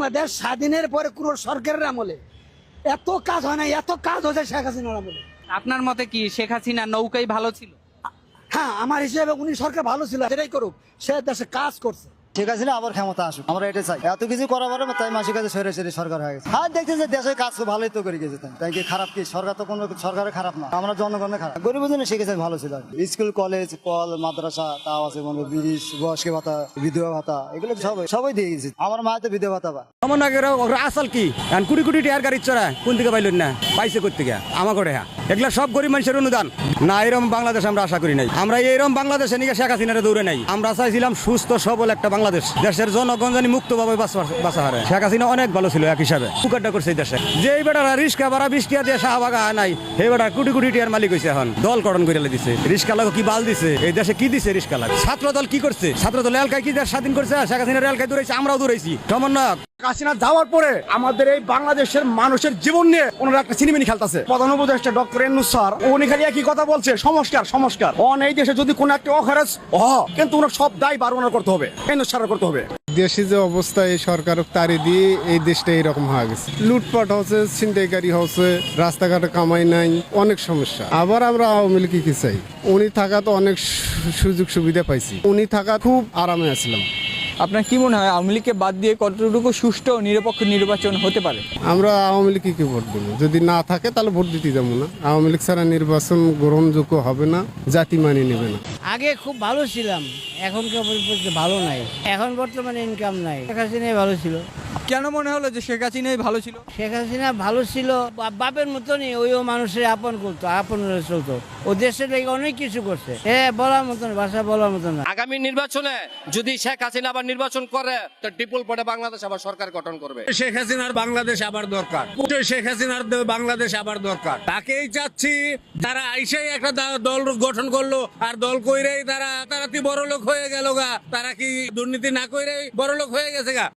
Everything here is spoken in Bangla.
বাংলাদেশ স্বাধীনের পরে কোন সরকারের আমলে এত কাজ হয় না এত কাজ হয়েছে শেখ হাসিনার আমলে। আপনার মতে কি শেখ হাসিনা নৌকাই ভালো ছিল? হ্যাঁ আমার হিসেবে উনি সরকার ভালো ছিল সেটাই করুক। সে দেশে কাজ করছে। ঠিক আছে, না, আবার ক্ষমতা আসুক। আমরা এটা চাই। এত কিছু করার তাই কাছে সরে সরে সরকার হয়ে গেছে। দেখতে যে দেশের কাজ ভালোই তো করে গেছে তাই। কি খারাপ কি? সরকার তো কোনো সরকারের খারাপ না। আমরা জনগণের খারাপ। গরিব জন্য শিখেছে ভালো ছিল স্কুল, কলেজ, কল, মাদ্রাসা, তাও আছে মনে ব্রিজ বয়স্ক ভাতা, বিধবা ভাতা, এগুলো সবাই সবাই দিয়ে গেছে। আমার মা তো বিধবা ভাতা আমার আসল কি? এখন কোটি কোটি গাড়ি চড়া, কোন দিকে পাইলেন না? পাইছে করতে গিয়া আমার করে হ্যাঁ। এগুলা সব গরিব মানুষের অনুদান। না এরকম বাংলাদেশ আমরা আশা করি নাই। আমরা এইরকম বাংলাদেশে নিয়ে শেখ হাসিনারে দৌড়ে নাই। আমরা চাইছিলাম সুস্থ, সবল একটা বাংলাদেশ দেশের জনগণ জানি মুক্তভাবে বাঁচা- হারে শেখ হাসিনা অনেক ভালো ছিল এক হিসাবে। পুকারটা করছে দেশে। যে বেটারা রিস্কা বাড়া বৃষ্টিয়া টিয়া দিয়ে শাহবাগা নাই, সেই কোটি কোটি টিয়ার মালিক হয়েছে এখন। দল গঠন করে দিছে। রিস্কা লাগো কি বাল দিছে? এই দেশে কি দিছে রিস্কা লাগ? ছাত্র দল কি করছে? ছাত্র দল এলাকায় কি দেশ স্বাধীন করছে শেখ হাসিনার এলাকায় দৌড়াইছে, আমরাও দৌড়াইছি। সমন্বয়ক হাসিনা যাওয়ার পরে আমাদের এই বাংলাদেশের মানুষের জীবন নিয়ে ওনারা একটা সিনেমিনি খেলতেছে। প্রধান উপদেষ্টা ডক্টর উনি খালি একই কথা বলছে অন এই দেশে যদি কোনো একটা অখরচ হ কিন্তু ওনার সব দায় বার ওনার করতে হবে। করতে হবে। দেশে যে অবস্থা, এই সরকার তারি দিয়ে এই দেশটা এইরকম হয়ে গেছে। লুটপাট হচ্ছে, ছিনতাইকারী হচ্ছে, রাস্তাঘাটে কামাই নাই, অনেক সমস্যা। আবার আমরা আওয়ামী লীগ কি চাই? উনি থাকা তো অনেক সুযোগ সুবিধা পাইছি। উনি থাকা খুব আরামে আসলাম আপনার কি মনে হয় আওয়ামী লীগকে বাদ দিয়ে কতটুকু সুষ্ঠু ও নিরপেক্ষ নির্বাচন হতে পারে? আমরা আওয়ামী লীগকে কি ভোট দেবো? যদি না থাকে তাহলে ভোট দিতে যাব না। আওয়ামী লীগ ছাড়া নির্বাচন গ্রহণযোগ্য হবে না জাতি মানিয়ে নেবে না। আগে খুব ভালো ছিলাম এখনকার পরিস্থিতি ভালো নাই। এখন বর্তমানে ইনকাম নাই। ভালো ছিল। কেন মনে হলো যে শেখ হাসিনাই ভালো ছিল? শেখ হাসিনা ভালো ছিল বা- বাপের মতনই ওইও মানুষের আপন করতো আপন চলতো। ও দেশের লেগে অনেক কিছু করছে। এ বলার মতন ভাষা বলার মতন না। আগামী নির্বাচনে যদি শেখ হাসিনা আবার নির্বাচন করে তো ডিপুল পরে বাংলাদেশ আবার সরকার গঠন করবে। শেখ হাসিনার বাংলাদেশ আবার দরকার। শেখ হাসিনার দ- বাংলাদেশ আবার দরকার। তাকেই চাচ্ছি তারা আইসাই একটা দা- দল গঠন করল আর দল কইরেই তারা তারাতি বড় লোক হয়ে গেল গা? তারা কি দুর্নীতি না কইরেই বড় লোক হয়ে গেছে গা?